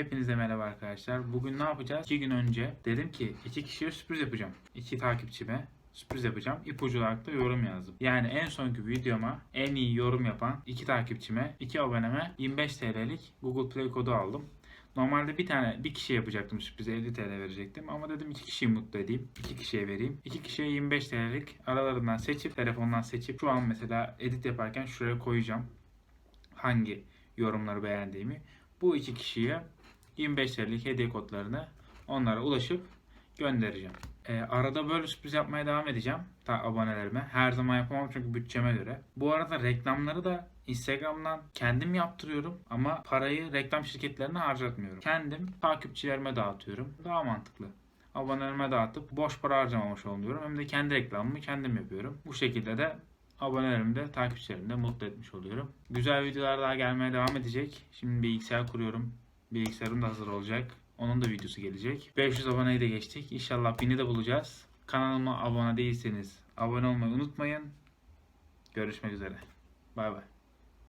Hepinize merhaba arkadaşlar. Bugün ne yapacağız? 2 gün önce dedim ki iki kişiye sürpriz yapacağım. İki takipçime sürpriz yapacağım. İpucu olarak da yorum yazdım. Yani en sonki videoma en iyi yorum yapan iki takipçime, iki aboneme 25 TL'lik Google Play kodu aldım. Normalde bir tane bir kişiye yapacaktım sürprize 50 TL verecektim ama dedim iki kişiyi mutlu edeyim. iki kişiye vereyim. İki kişiye 25 TL'lik aralarından seçip telefondan seçip şu an mesela edit yaparken şuraya koyacağım. Hangi yorumları beğendiğimi. Bu iki kişiye 25 TL'lik hediye kodlarını onlara ulaşıp göndereceğim. Ee, arada böyle sürpriz yapmaya devam edeceğim ta abonelerime. Her zaman yapamam çünkü bütçeme göre. Bu arada reklamları da Instagram'dan kendim yaptırıyorum ama parayı reklam şirketlerine harcatmıyorum. Kendim takipçilerime dağıtıyorum. Daha mantıklı. Abonelerime dağıtıp boş para harcamamış oluyorum. Hem de kendi reklamımı kendim yapıyorum. Bu şekilde de abonelerimi de takipçilerimi de mutlu etmiş oluyorum. Güzel videolar daha gelmeye devam edecek. Şimdi bilgisayar kuruyorum. Bilgisayarım da hazır olacak. Onun da videosu gelecek. 500 aboneyi de geçtik. İnşallah 1000'i de bulacağız. Kanalıma abone değilseniz abone olmayı unutmayın. Görüşmek üzere. Bay bay.